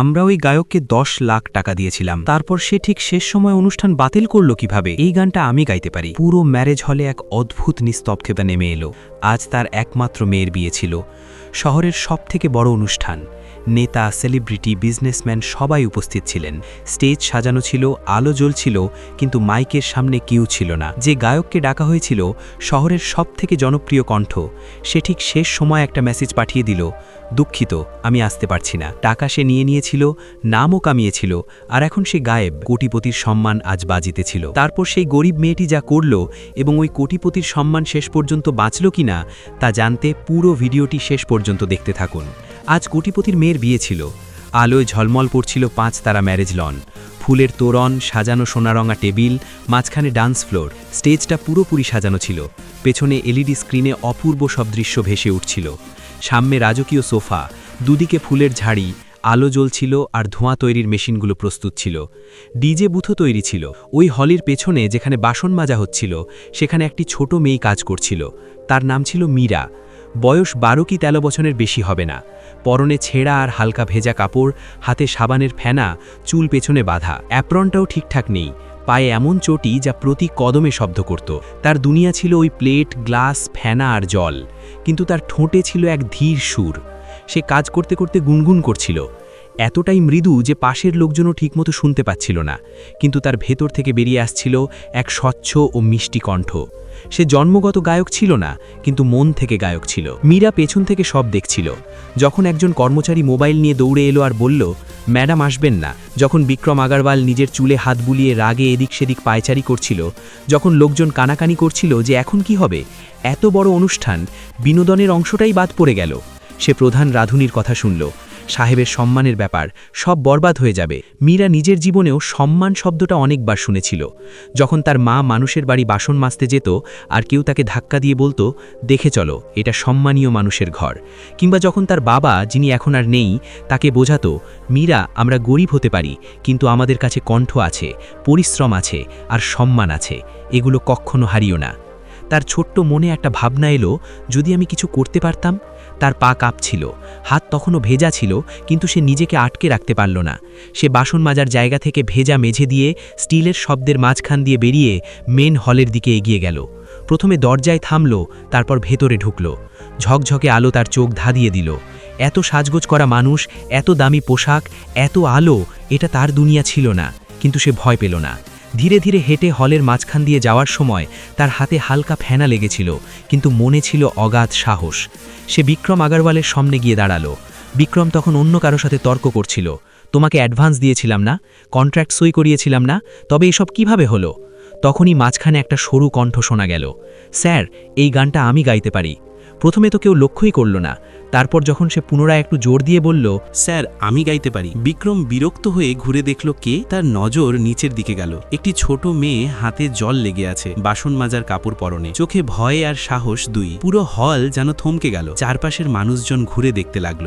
আমরা ওই গায়ককে দশ লাখ টাকা দিয়েছিলাম। তারপর সে ঠিক শেষ সময় অনুষ্ঠান বাতিল করল কীভাবে? এই গানটা আমি গাইতে পারি। পুরো ম্যারেজ হলে এক অদ্ভুত নিস্তব্ধতা নেমে এলো। আজ তার একমাত্র মেয়ের বিয়ে ছিল। শহরের সবথেকে বড় অনুষ্ঠান। নেতা, সেলিব্রিটি, বিজনেসম্যান সবাই উপস্থিত ছিলেন। স্টেজ সাজানো ছিল, আলো জ্বলছিল, কিন্তু মাইকের সামনে কেউ ছিল না। যে গায়ককে ডাকা হয়েছিল, শহরের সবথেকে জনপ্রিয় কণ্ঠ। সে ঠিক শেষ সময় একটা মেসেজ পাঠিয়ে দিল, দুঃখিত, আমি আসতে পারছি না। টাকা সে নিয়ে নিয়েছিল, নামও কামিয়েছিল, আর এখন সে গায়েব। কোটিপতির সম্মান আজ বাজিতেছিল তারপর সেই গরিব মেয়েটি যা করল এবং ওই কোটিপতির সম্মান শেষ পর্যন্ত বাঁচল কিনা, তা জানতে পুরো ভিডিওটি শেষ পর্যন্ত দেখতে থাকুন। আজ কোটিপতির মেয়ের বিয়ে ছিল। আলোয় ঝলমল পড়ছিল পাঁচ তারা ম্যারেজ লন। ফুলের তোরণ, সাজানো সোনারঙা টেবিল, মাঝখানে ডান্স ফ্লোর, স্টেজটা পুরোপুরি সাজানো ছিল। পেছনে এলইডি স্ক্রিনে অপূর্ব সব দৃশ্য ভেসে উঠছিল। সামনে রাজকীয় সোফা, দুদিকে ফুলের ঝাড়ি, আলো জ্বলছিল আর ধোঁয়া তৈরির মেশিনগুলো প্রস্তুত ছিল। ডিজে বুথও তৈরি ছিল। ওই হলির পেছনে যেখানে বাসন মাজা হচ্ছিল, সেখানে একটি ছোট মেয়ে কাজ করছিল। তার নাম ছিল মীরা। বয়স বারো কি তেরো বছরের বেশি হবে না। পরনে ছেঁড়া আর হালকা ভেজা কাপড়, হাতে সাবানের ফেনা, চুল পেছনে বাঁধা। অ্যাপ্রনটাও ঠিকঠাক নেই। পায়ে এমন চটি যা প্রতি কদমে শব্দ করত। তার দুনিয়া ছিল ওই প্লেট, গ্লাস, ফেনা আর জল। কিন্তু তার ঠোঁটে ছিল এক ধীর সুর। সে কাজ করতে করতে গুনগুন করছিল। এতটাই মৃদু যে পাশের লোকজনও ঠিকমতো শুনতে পাচ্ছিল না। কিন্তু তার ভেতর থেকে বেরিয়ে আসছিল এক স্বচ্ছ ও মিষ্টি কণ্ঠ। সে জন্মগত গায়ক ছিল না, কিন্তু মন থেকে গায়ক ছিল। মীরা পেছন থেকে সব দেখছিল। যখন একজন কর্মচারী মোবাইল নিয়ে দৌড়ে এলো আর বলল, ম্যাডাম, আসবেন না। যখন বিক্রম আগারওয়াল নিজের চুলে হাত বুলিয়ে রাগে এদিক সেদিক পায়চারি করছিল, যখন লোকজন কানাকানি করছিল যে এখন কি হবে, এত বড় অনুষ্ঠান, বিনোদনের অংশটাই বাদ পড়ে গেল। সে প্রধান রাধুনির কথা শুনল। সাহেবের সম্মানের ব্যাপার সব বরবাদ হয়ে যাবে। মীরা নিজের জীবনেও সম্মান শব্দটা অনেকবার শুনেছিল। যখন তার মা মানুষের বাড়ি বাসন মাজতে যেত, আর কেউ তাকে ধাক্কা দিয়ে বলতো, দেখে চলো, এটা সম্মানীয় মানুষের ঘর। কিংবা যখন তার বাবা, যিনি এখন আর নেই, তাকে বোঝাতো, মীরা, আমরা গরিব হতে পারি, কিন্তু আমাদের কাছে কণ্ঠ আছে, পরিশ্রম আছে, আর সম্মান আছে, এগুলো কখনো হারিও না। তার ছোট্ট মনে একটা ভাবনা এলো, যদি আমি কিছু করতে পারতাম তার পা কাঁপছিল, হাত তখনও ভেজা ছিল, কিন্তু সে নিজেকে আটকে রাখতে পারল না। সে বাসন মাজার জায়গা থেকে ভেজা মেঝে দিয়ে স্টিলের শব্দের মাঝখান দিয়ে বেরিয়ে মেন হলের দিকে এগিয়ে গেল। প্রথমে দরজায় থামল, তারপর ভেতরে ঢুকল। ঝকঝকে আলো তার চোখ ধাঁধিয়ে দিল। এত সাজগোজ করা মানুষ, এত দামি পোশাক, এত আলো, এটা তার দুনিয়া ছিল না, কিন্তু সে ভয় পেল না। ধীরে ধীরে হেঁটে হলের মাঝখান দিয়ে যাওয়ার সময় তার হাতে হালকা ফেনা লেগেছিল, কিন্তু মনে ছিল অগাধ সাহস। সে বিক্রম আগারওয়ালের সামনে গিয়ে দাঁড়াল। বিক্রম তখন অন্য কারও সাথে তর্ক করছিল। তোমাকে অ্যাডভান্স দিয়েছিলাম না? কন্ট্রাক্ট সই করিয়েছিলাম না? তবে এসব কীভাবে হলো? তখনই মাঝখানে একটা সরু কণ্ঠ শোনা গেল। স্যার, এই গানটা আমি গাইতে পারি। প্রথমে তো কেউ লক্ষ্যই করল না। তারপর যখন সে পুনরায় একটু জোর দিয়ে বলল, স্যার, আমি গাইতে পারি। বিক্রম বিরক্ত হয়ে ঘুরে দেখল কে তার নজর নিচের দিকে গেল। একটি ছোট মেয়ে হাতে জল লেগে আছে, বাসন মাজার কাপড় পরনে। চোখে ভয় আর সাহস দুই। পুরো হল যেন থমকে গেল। চারপাশের মানুষজন ঘুরে দেখতে লাগল।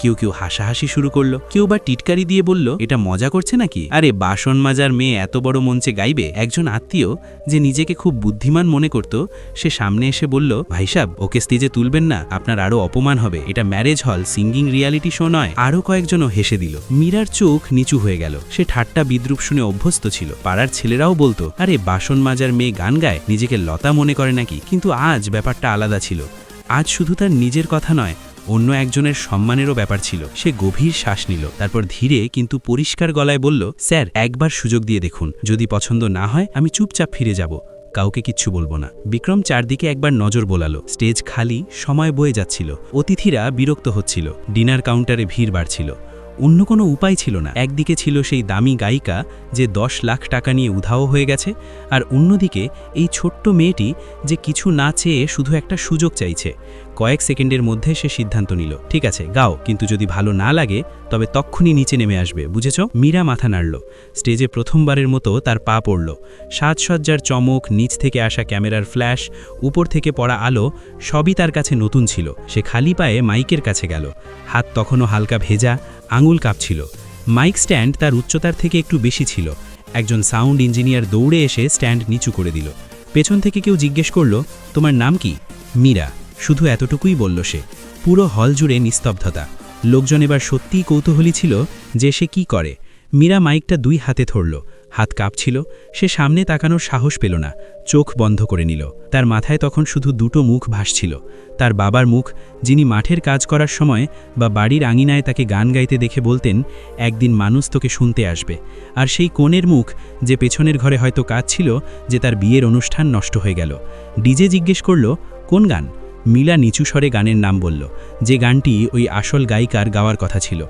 কেউ কেউ হাসাহাসি শুরু করল। কেউ বা টিটকারি দিয়ে বলল, এটা মজা করছে নাকি? আরে, বাসন মাজার মেয়ে এত বড় মঞ্চে গাইবে? একজন আত্মীয়, যে নিজেকে খুব বুদ্ধিমান মনে করত, সে সামনে এসে বলল ভাইসাব ওকে স্টেজে তুলবেন না, আপনার আরও অপমান হবে। এটা marriage hall singing reality show নয়। আরও কয়েকজনও হেসে দিল। মীরার চোখ নিচু হয়ে গেল। সে ঠাট্টা বিদ্রুপ শুনে অভ্যস্ত ছিল। পাড়ার ছেলেরাও বলতো, আরে, বাসন মাজার মেয়ে গান গায়, নিজেকে লতা মনে করে নাকি? কিন্তু আজ ব্যাপারটা আলাদা ছিল। আজ শুধু তার নিজের কথা নয় অন্য একজনের সম্মানেরও ব্যাপার ছিল। সে গভীর শ্বাস নিল, তারপর ধীরে কিন্তু পরিষ্কার গলায় বলল, স্যার, একবার সুযোগ দিয়ে দেখুন। যদি পছন্দ না হয়, আমি চুপচাপ ফিরে যাব। কাউকে কিচ্ছু বলব না। বিক্রম চারদিকে একবার নজর বোলালো। স্টেজ খালি, সময় বয়ে যাচ্ছিল। অতিথিরা বিরক্ত হচ্ছিল। ডিনার কাউন্টারে ভিড় বাড়ছিল। অন্য কোনো উপায় ছিল না। একদিকে ছিল সেই দামি গায়িকা, যে দশ লাখ টাকা নিয়ে উধাও হয়ে গেছে, আর অন্যদিকে এই ছোট্ট মেয়েটি যে কিছু না চেয়ে শুধু একটা সুযোগ চাইছে। কয়েক সেকেন্ডের মধ্যে সে সিদ্ধান্ত নিল, ঠিক আছে, গাও, কিন্তু যদি ভালো না লাগে, তবে তক্ষুনি নিচে নেমে আসবে, বুঝেছ? মীরা মাথা নাড়ল। স্টেজে প্রথমবারের মতো তার পা পড়ল। সাজসজ্জার চমক, নিচ থেকে আসা ক্যামেরার ফ্ল্যাশ, উপর থেকে পড়া আলো, সবই তার কাছে নতুন ছিল। সে খালি পায়ে মাইকের কাছে গেল। হাত তখনও হালকা ভেজা, আঙুল কাঁপছিল। মাইক স্ট্যান্ড তার উচ্চতার থেকে একটু বেশি ছিল। একজন সাউন্ড ইঞ্জিনিয়ার দৌড়ে এসে স্ট্যান্ড নিচু করে দিল। পেছন থেকে কেউ জিজ্ঞেস করল, তোমার নাম কি? মীরা শুধু এতটুকুই বলল সে। পুরো হল জুড়ে নিস্তব্ধতা। লোকজন এবার সত্যিই কৌতূহলী ছিল যে সে কি করে। মীরা মাইকটা দুই হাতে ধরল। হাত কাঁপছিল। সে সামনে তাকানোর সাহস পেল না। চোখ বন্ধ করে নিল। তার মাথায় তখন শুধু দুটো মুখ ভাসছিল। তার বাবার মুখ, যিনি মাঠের কাজ করার সময় বা বাড়ির আঙিনায় তাকে গান গাইতে দেখে বলতেন, একদিন মানুষ তোকে শুনতে আসবে। আর সেই কোণের মুখ, যে পেছনের ঘরে হয়তো কাজ ছিল যে তার বিয়ের অনুষ্ঠান নষ্ট হয়ে গেল। ডিজে জিজ্ঞেস করল, কোন গান? মিলা নিচু স্বরে গানের নাম বলল, যে গানটি ওই আসল গায়িকার গাওয়ার কথা ছিল।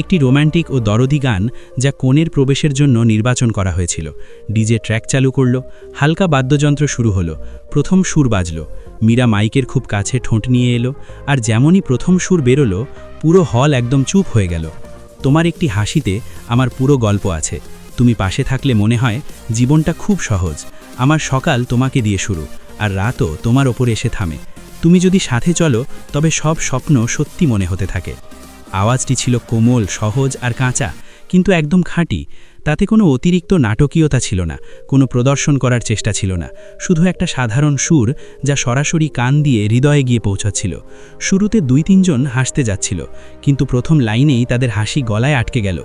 একটি রোম্যান্টিক ও দরদি গান যা কোণের প্রবেশের জন্য নির্বাচন করা হয়েছিল। ডিজে ট্র্যাক চালু করল, হালকা বাদ্যযন্ত্র শুরু হলো, প্রথম সুর বাজল। মীরা মাইকের খুব কাছে ঠোঁট নিয়ে এলো, আর যেমনই প্রথম সুর বেরোলো, পুরো হল একদম চুপ হয়ে গেল। তোমার একটি হাসিতে আমার পুরো গল্প আছে। তুমি পাশে থাকলে মনে হয় জীবনটা খুব সহজ। আমার সকাল তোমাকে দিয়ে শুরু, আর রাতও তোমার ওপর এসে থামে। তুমি যদি সাথে চলো, তবে সব স্বপ্ন সত্যি মনে হতে থাকে। আওয়াজটি ছিল কোমল, সহজ আর কাঁচা, কিন্তু একদম খাঁটি। তাতে কোনো অতিরিক্ত নাটকীয়তা ছিল না, কোনো প্রদর্শন করার চেষ্টা ছিল না। শুধু একটা সাধারণ সুর, যা সরাসরি কান দিয়ে হৃদয়ে গিয়ে পৌঁছাচ্ছিল। শুরুতে দুই তিনজন হাসতে যাচ্ছিল, কিন্তু প্রথম লাইনেই তাদের হাসি গলায় আটকে গেল।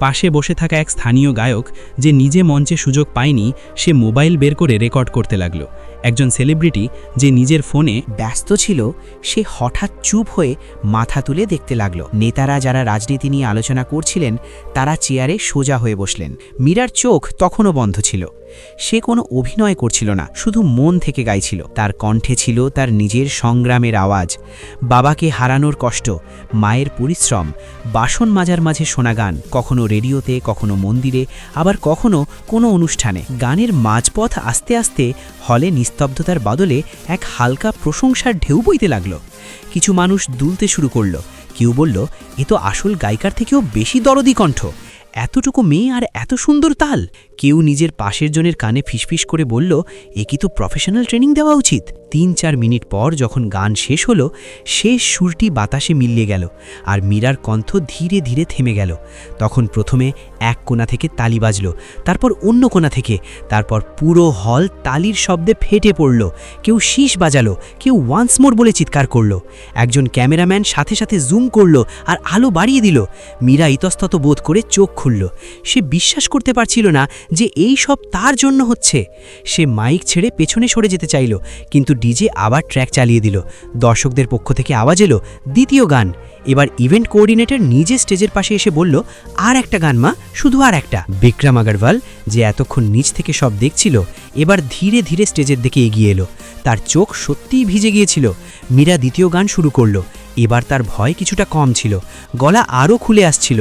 পাশে বসে থাকা এক স্থানীয় গায়ক যে নিজে মঞ্চে সুযোগ পায়নি, সে মোবাইল বের করে রেকর্ড করতে লাগল। একজন সেলিব্রিটি যে নিজের ফোনে ব্যস্ত ছিল, সে হঠাৎ চুপ হয়ে মাথা তুলে দেখতে লাগল। নেতারা যারা রাজনীতি নিয়ে আলোচনা করছিলেন, তারা চেয়ারে সোজা হয়ে বসলেন। মীরার চোখ তখনও বন্ধ ছিল। সে কোনো অভিনয় করছিল না, শুধু মন থেকে গাইছিল। তার কণ্ঠে ছিল তার নিজের সংগ্রামের আওয়াজ, বাবাকে হারানোর কষ্ট, মায়ের পরিশ্রম, বাসন মাজার মাঝে শোনা গান, কখনো রেডিওতে, কখনো মন্দিরে, আবার কখনো কোনো অনুষ্ঠানে। গানের মাঝপথ আস্তে আস্তে হলে নিস্তব্ধতার বদলে এক হালকা প্রশংসার ঢেউ বইতে লাগল। কিছু মানুষ দুলতে শুরু করল। কেউ বলল, এ তো আসল গায়িকার থেকেও বেশি দরদি কণ্ঠ। এতটুকু মেয়ে আর এত সুন্দর তাল? কেউ নিজের পাশের জনের কানে ফিসফিস করে বলল, এ কি তো প্রফেশনাল ট্রেনিং দেওয়া উচিত? তিন চার মিনিট পর যখন গান শেষ হলো, শেষ সুরটি বাতাসে মিলিয়ে গেল আর মীরার কণ্ঠ ধীরে ধীরে থেমে গেল। তখন প্রথমে এক কোণা থেকে তালি বাজল, তারপর অন্য কোণা থেকে, তারপর পুরো হল তালির শব্দে ফেটে পড়ল। কেউ শীষ বাজালো, কেউ ওয়ান্স মোর বলে চিৎকার করল। একজন ক্যামেরাম্যান সাথে সাথে জুম করল আর আলো বাড়িয়ে দিল। মীরা ইতস্তত বোধ করে চোখ খুলল। সে বিশ্বাস করতে পারছিল না যে এই সব তার জন্য হচ্ছে। সে মাইক ছেড়ে পেছনে সরে যেতে চাইল, কিন্তু ডিজে আবার ট্র্যাক চালিয়ে দিল। দর্শকদের পক্ষ থেকে আওয়াজ এলো, দ্বিতীয় গান। এবার ইভেন্ট কোঅর্ডিনেটর নিজে স্টেজের পাশে এসে বলল, আর একটা গান মা, শুধু আর একটা। বিক্রম আগরওয়াল, যে এতক্ষণ নিচ থেকে সব দেখছিল, এবার ধীরে ধীরে স্টেজের দিকে এগিয়ে এলো। তার চোখ সত্যিই ভিজে গিয়েছিল। মীরা দ্বিতীয় গান শুরু করল। এবার তার ভয় কিছুটা কম ছিল। গলা আরও খুলে আসছিল।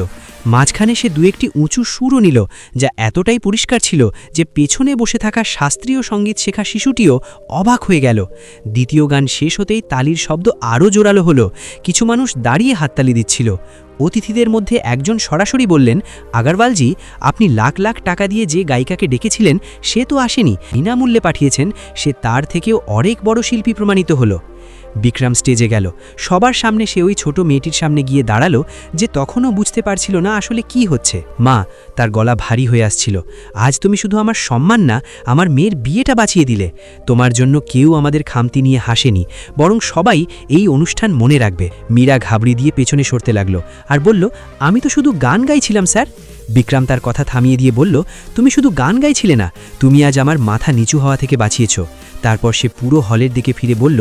মাঝখানে সে দু একটি উঁচু সুরও নিল, যা এতটাই পরিষ্কার ছিল যে পেছনে বসে থাকা শাস্ত্রীয় সংগীত শেখা শিশুটিও অবাক হয়ে গেল। দ্বিতীয় গান শেষ হতেই তালির শব্দ আরও জোরালো হলো। কিছু মানুষ দাঁড়িয়ে হাততালি দিচ্ছিল। অতিথিদের মধ্যে একজন সরাসরি বললেন, আগারওয়ালজি, আপনি লাখ লাখ টাকা দিয়ে যে গায়িকাকে ডেকেছিলেন, সে তো আসেনি। বিনামূল্যে পাঠিয়েছেন, সে তার থেকেও অনেক বড় শিল্পী প্রমাণিত হলো। বিক্রম স্টেজে গেল। সবার সামনে সে ওই ছোট মেয়েটির সামনে গিয়ে দাঁড়াল যে তখনও বুঝতে পারছিল না আসলে কি হচ্ছে। মা, তার গলা ভারী হয়ে আসছিল। আজ তুমি শুধু আমার সম্মান না, আমার মেয়ের বিয়েটা বাঁচিয়ে দিলে। তোমার জন্য কেউ আমাদের খামতি নিয়ে হাসেনি, বরং সবাই এই অনুষ্ঠান মনে রাখবে। মীরা ঘাবড়ি দিয়ে পেছনে সরতে লাগল আর বলল, আমি তো শুধু গান গাইছিলাম, স্যার। বিক্রম তার কথা থামিয়ে দিয়ে বলল, তুমি শুধু গান গাইছিলে না, তুমি আজ আমার মাথা নিচু হওয়া থেকে বাঁচিয়েছো। তারপর সে পুরো হলের দিকে ফিরে বলল,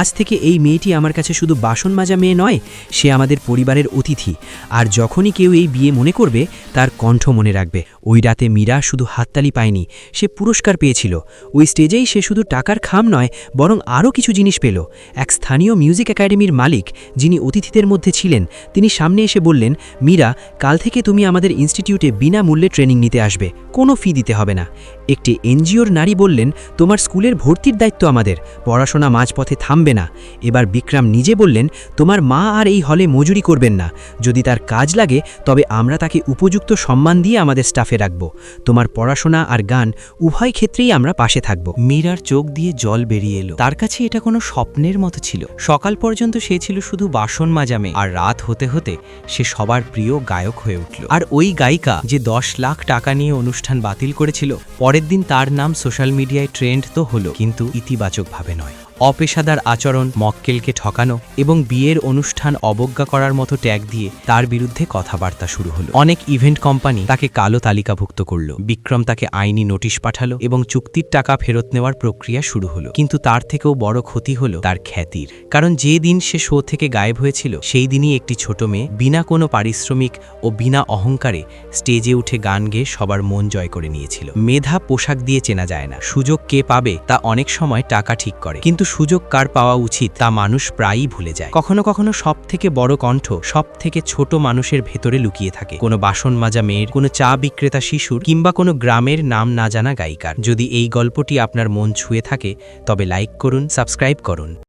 আজ থেকে এই মেয়েটি আমার কাছে শুধু বাসন মাজা মেয়ে নয়, সে আমাদের পরিবারের অতিথি। আর যখনই কেউ এই বিয়ে মনে করবে, তার কণ্ঠ মনে রাখবে। ওই রাতে মীরা শুধু হাততালি পায়নি, সে পুরস্কার পেয়েছিল। ওই স্টেজেই সে শুধু টাকার খাম নয়, বরং আরও কিছু জিনিস পেল। এক স্থানীয় মিউজিক একাডেমির মালিক, যিনি অতিথিদের মধ্যে ছিলেন, তিনি সামনে এসে বললেন, মীরা, কাল থেকে তুমি আমাদের ইনস্টিটিউটে বিনামূল্যে ট্রেনিং নিতে আসবে, কোনো ফি দিতে হবে না। একটি এনজিওর নারী বললেন, তোমার স্কুলের ভর্তির দায়িত্ব আমাদের, পড়াশোনা মাঝপথে থামবে না। এবার বিক্রম নিজে বললেন, তোমার মা আর এই হলে মজুরি করবেন না। যদি তার কাজ লাগে, তবে আমরা তাকে উপযুক্ত সম্মান দিয়ে আমাদের স্টাফে রাখব। তোমার পড়াশোনা আর গান উভয় ক্ষেত্রেই আমরা পাশে থাকব। মীরার চোখ দিয়ে জল বেরিয়ে এলো। তার কাছে এটা কোনো স্বপ্নের মতো ছিল। সকাল পর্যন্ত সে ছিল শুধু বাসন মাজামে আর রাত হতে হতে সে সবার প্রিয় গায়ক হয়ে উঠল। আর ওই গায়িকা যে দশ লাখ টাকা নিয়ে অনুষ্ঠান বাতিল করেছিল, পরের দিন তার নাম সোশ্যাল মিডিয়ায় ট্রেন্ড তো হলো, কিন্তু ইতিবাচকভাবে নয়। অপেশাদার আচরণ, মক্কেলকে ঠকানো এবং বিয়ের অনুষ্ঠান অবজ্ঞা করার মতো ট্যাগ দিয়ে তার বিরুদ্ধে কথাবার্তা শুরু হলো। অনেক ইভেন্ট কোম্পানি তাকে কালো তালিকাভুক্ত করল। বিক্রম তাকে আইনি নোটিশ পাঠালো এবং চুক্তির টাকা ফেরত নেওয়ার প্রক্রিয়া শুরু হলো। কিন্তু তার থেকেও বড় ক্ষতি হলো তার খ্যাতির। কারণ যে দিন সে শো থেকে গায়েব হয়েছিল, সেই দিনই একটি ছোট মেয়ে বিনা কোনো পারিশ্রমিক ও বিনা অহংকারে স্টেজে উঠে গান গেয়ে সবার মন জয় করে নিয়েছিল। মেধা পোশাক দিয়ে চেনা যায় না। সুযোগ কে পাবে তা অনেক সময় টাকা ঠিক করে। কিন্তু সুযোগ কার পাওয়া উচিত তা মানুষ প্রায়ই ভুলে যায়। কখনো কখনো সব থেকে বড় কণ্ঠ সব থেকে ছোট মানুষের ভেতরে লুকিয়ে থাকে। কোনো বাসন মাজা মেয়ের, কোনো চা বিক্রেতা শিশুর, কিংবা কোনো গ্রামের নাম না জানা গায়িকার। যদি এই গল্পটি আপনার মন ছুঁয়ে থাকে, তবে লাইক করুন সাবস্ক্রাইব করুন।